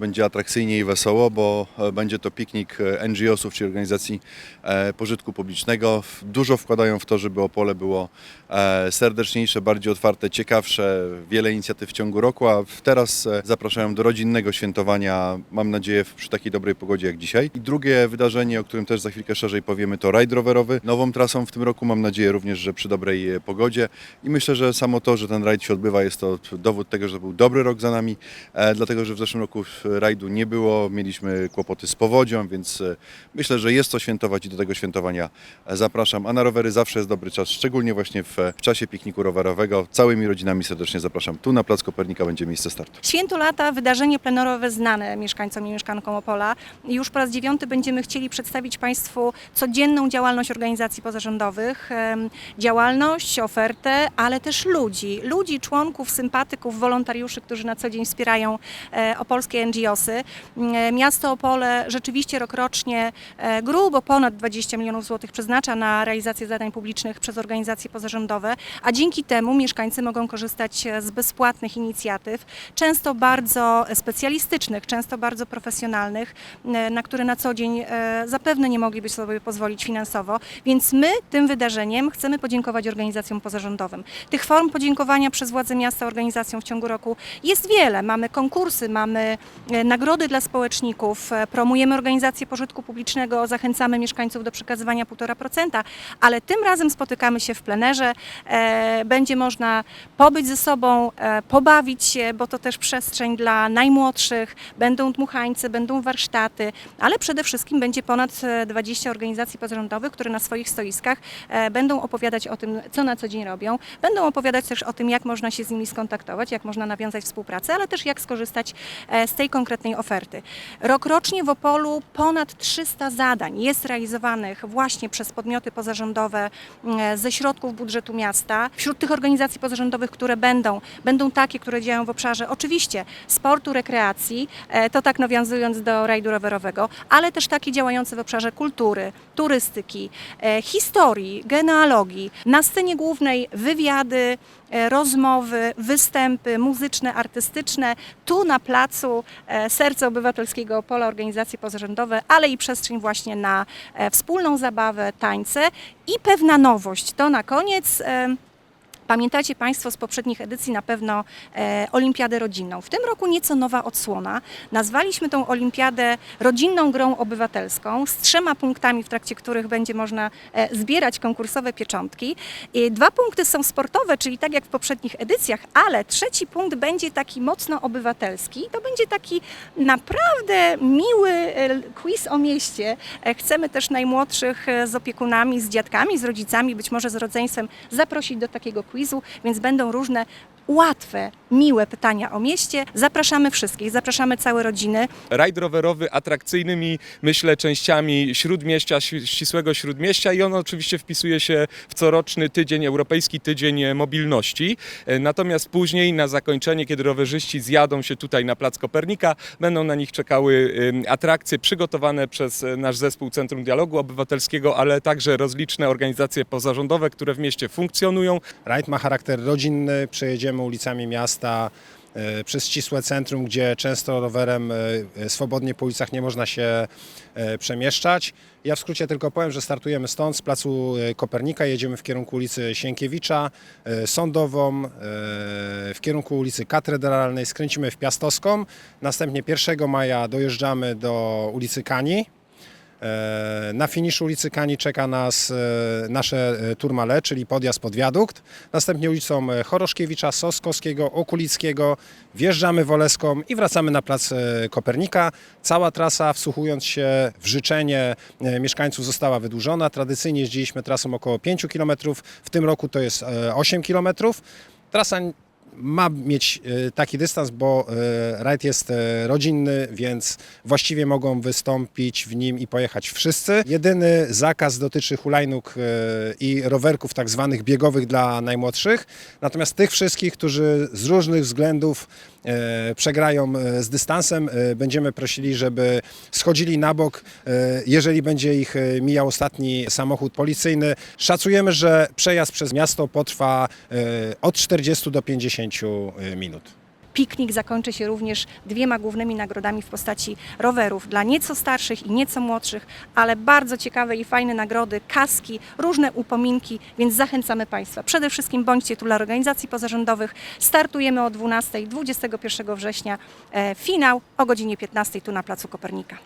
Będzie atrakcyjnie i wesoło, bo e, będzie to piknik e, NGO-sów, czyli organizacji e, pożytku publicznego. Dużo wkładają w to, żeby Opole było serdeczniejsze, bardziej otwarte, ciekawsze. Wiele inicjatyw w ciągu roku, a teraz zapraszają do rodzinnego świętowania, mam nadzieję, przy takiej dobrej pogodzie jak dzisiaj. I drugie wydarzenie, o którym też za chwilkę szerzej powiemy, to rajd rowerowy. Nową trasą w tym roku, mam nadzieję również, że przy dobrej pogodzie. I myślę, że samo to, że ten rajd się odbywa, jest to dowód tego, że to był dobry rok za nami, dlatego że w zeszłym roku rajdu nie było, mieliśmy kłopoty z powodzią, więc e, myślę, że jest co świętować i do tego świętowania zapraszam. A na rowery zawsze jest dobry czas, szczególnie właśnie w, czasie pikniku rowerowego. Całymi rodzinami serdecznie zapraszam. Tu na Plac Kopernika będzie miejsce startu. Święto lata, wydarzenie plenerowe znane mieszkańcom i mieszkankom Opola. Już po raz dziewiąty będziemy chcieli przedstawić Państwu codzienną działalność organizacji pozarządowych, działalność, ofertę, ale też ludzi. Ludzi, członków, sympatyków, wolontariuszy, którzy na co dzień wspierają e, opolskie NGOsy. E, Miasto Opole rzeczywiście rokrocznie e, grubo ponad 20 milionów złotych przeznacza na realizację zadań publicznych przez organizacje pozarządowe, a dzięki temu mieszkańcy mogą korzystać e, z bezpłatnych inicjatyw, często bardzo specjalistycznych, często bardzo profesjonalnych, na które na co dzień zapewne nie mogliby sobie pozwolić finansowo. Więc my tym wydarzeniem chcemy podziękować organizacjom pozarządowym. Tych form podziękowania przez władze miasta organizacjom w ciągu roku jest wiele. Mamy konkursy, mamy nagrody dla społeczników, e, promujemy organizacje pożytku publicznego, zachęcamy mieszkańców do przekazywania 1,5%, ale tym razem spotykamy się w plenerze. E, Będzie można pobyć ze sobą, e, pobawić się, bo to też przestrzeń dla najmłodszych, będą dmuchańce, będą warsztaty, ale przede wszystkim będzie ponad e, 20 organizacji pozarządowych, które na swoich stoiskach e, będą opowiadać o tym, co na co dzień robią, będą opowiadać też o tym, jak można się z nimi skontaktować, jak można nawiązać współpracę, ale też jak skorzystać e, z tej konkretnej oferty. Rokrocznie w Opolu ponad 300 zadań jest realizowanych właśnie przez podmioty pozarządowe mm, ze środków budżetu miasta. Wśród tych organizacji pozarządowych, które będą, będą takie, które działają w obszarze oczywiście sportu, rekreacji, e, to tak nawiązując do rajdu rowerowego, ale też takie działające w obszarze kultury, turystyki, e, historii, genealogii. Na scenie głównej wywiady, e, rozmowy, występy muzyczne, artystyczne. Tu na placu Serce Obywatelskiego Opola, organizacje pozarządowe, ale i przestrzeń właśnie na e, wspólną zabawę, tańce i pewna nowość. To na koniec. E, Pamiętacie Państwo z poprzednich edycji na pewno e, Olimpiadę Rodzinną. W tym roku nieco nowa odsłona. Nazwaliśmy tą Olimpiadę Rodzinną Grą Obywatelską z trzema punktami, w trakcie których będzie można e, zbierać konkursowe pieczątki. I dwa punkty są sportowe, czyli tak jak w poprzednich edycjach, ale trzeci punkt będzie taki mocno obywatelski. To będzie taki naprawdę miły e, quiz o mieście. E, Chcemy też najmłodszych e, z opiekunami, z dziadkami, z rodzicami, być może z rodzeństwem zaprosić do takiego quizu, więc będą różne łatwe, miłe pytania o mieście. Zapraszamy wszystkich, zapraszamy całe rodziny. rajd rowerowy atrakcyjnymi, myślę, częściami śródmieścia, ści- ścisłego śródmieścia i on oczywiście wpisuje się w coroczny tydzień, Europejski Tydzień Mobilności. E, Natomiast później na zakończenie, kiedy rowerzyści zjadą się tutaj na Plac Kopernika, będą na nich czekały atrakcje przygotowane przez e, nasz zespół Centrum Dialogu Obywatelskiego, ale także rozliczne organizacje pozarządowe, które w mieście funkcjonują. Rajd ma charakter rodzinny, przejedziemy ulicami miasta e, przez ścisłe centrum, gdzie często rowerem e, e, swobodnie po ulicach nie można się przemieszczać. Ja w skrócie tylko powiem, że startujemy stąd, z placu Kopernika, jedziemy w kierunku ulicy Sienkiewicza, Sądową, w kierunku ulicy Katedralnej, skręcimy w Piastowską. Następnie 1 maja dojeżdżamy do ulicy Kani. E, Na finiszu ulicy Kani czeka nas e, nasze e, Turmale, czyli podjazd pod wiadukt. Następnie ulicą Choroszkiewicza, Soskowskiego, Okulickiego. Wjeżdżamy Woleską i wracamy na plac Kopernika. Cała trasa, wsłuchując się w życzenie mieszkańców, została wydłużona. Tradycyjnie jeździliśmy trasą około 5 km. W tym roku to jest e, 8 km. Trasa ma mieć e, taki dystans, bo e, rajd jest e, rodzinny, więc właściwie mogą wystąpić w nim i pojechać wszyscy. Jedyny zakaz dotyczy hulajnóg i rowerków tak zwanych biegowych dla najmłodszych. Natomiast tych wszystkich, którzy z różnych względów przegrają z dystansem, będziemy prosili, żeby schodzili na bok, jeżeli będzie ich mijał ostatni samochód policyjny. Szacujemy, że przejazd przez miasto potrwa od 40 do 50 minut. piknik zakończy się również dwiema głównymi nagrodami w postaci rowerów dla nieco starszych i nieco młodszych, ale bardzo ciekawe i fajne nagrody, kaski, różne upominki, więc zachęcamy Państwa. Przede wszystkim bądźcie tu dla organizacji pozarządowych. Startujemy o 12 21 września. E, finał o godzinie 15 tu na Placu Kopernika.